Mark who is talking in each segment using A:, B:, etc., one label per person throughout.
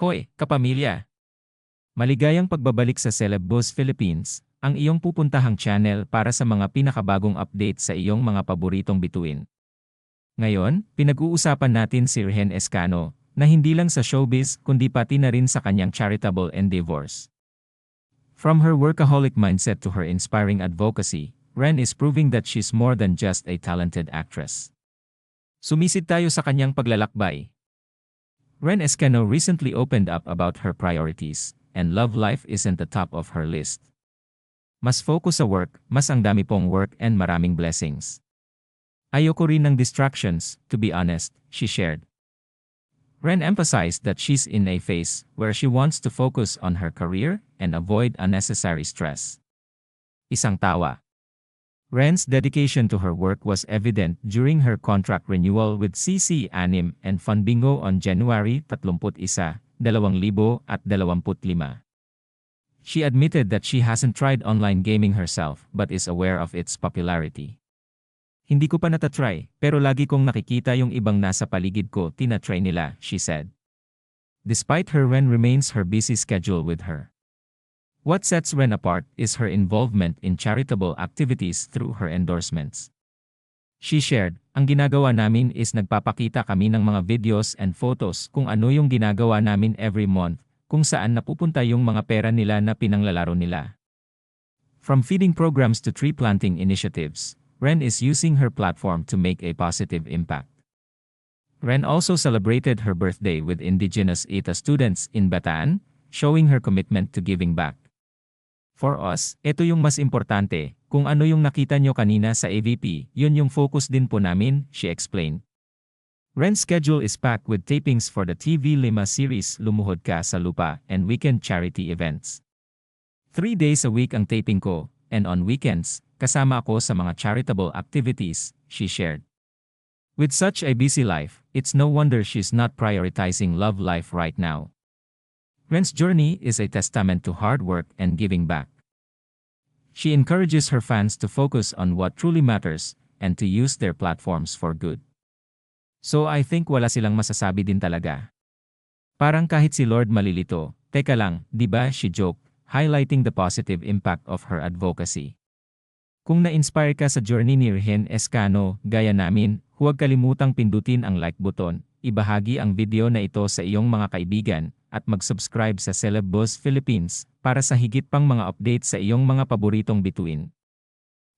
A: Hoy, kapamilya! Maligayang pagbabalik sa Celeb Boss Philippines, ang iyong pupuntahang channel para sa mga pinakabagong update sa iyong mga paboritong bituin. Ngayon, pinag-uusapan natin si Rehen Escano, na hindi lang sa showbiz kundi pati na rin sa kanyang charitable endeavors. From her workaholic mindset to her inspiring advocacy, Ren is proving that she's more than just a talented actress. Sumisid tayo sa kanyang paglalakbay. Ren Escano recently opened up about her priorities, and love life isn't the top of her list. Mas focus sa work, mas ang dami pong work and maraming blessings. Ayoko rin ng distractions, to be honest, she shared. Ren emphasized that she's in a phase where she wants to focus on her career and avoid unnecessary stress. Isang tawa. Ren's dedication to her work was evident during her contract renewal with CC Anim and Funbingo on January 31, 2025. She admitted that she hasn't tried online gaming herself but is aware of its popularity. Hindi ko pa natatry, pero lagi kong nakikita yung ibang nasa paligid ko tinatry nila, she said. Despite her Ren remains her busy schedule with her. What sets Ren apart is her involvement in charitable activities through her endorsements. She shared, ang ginagawa namin is nagpapakita kami ng mga videos and photos kung ano yung ginagawa namin every month, kung saan napupunta yung mga pera nila na pinanglalaro nila. From feeding programs to tree planting initiatives, Ren is using her platform to make a positive impact. Ren also celebrated her birthday with indigenous ETA students in Bataan, showing her commitment to giving back. For us, ito yung mas importante, kung ano yung nakita nyo kanina sa AVP, yun yung focus din po namin, she explained. Ren's schedule is packed with tapings for the TV Lima series Lumuhod Ka sa Lupa and weekend charity events. Three days a week ang taping ko, and on weekends, kasama ako sa mga charitable activities, she shared. With such a busy life, it's no wonder she's not prioritizing love life right now. Ren's journey is a testament to hard work and giving back. She encourages her fans to focus on what truly matters and to use their platforms for good. So I think wala silang masasabi din talaga. Parang kahit si Lord malilito, teka lang, di ba she joked, highlighting the positive impact of her advocacy. Kung na-inspire ka sa journey ni Rihen Escano, gaya namin, huwag kalimutang pindutin ang like button, ibahagi ang video na ito sa iyong mga kaibigan, at mag-subscribe sa Celeb Boss Philippines para sa higit pang mga update sa iyong mga paboritong bituin.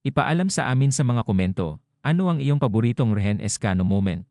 A: Ipaalam sa amin sa mga komento, ano ang iyong paboritong Rihen Escano moment.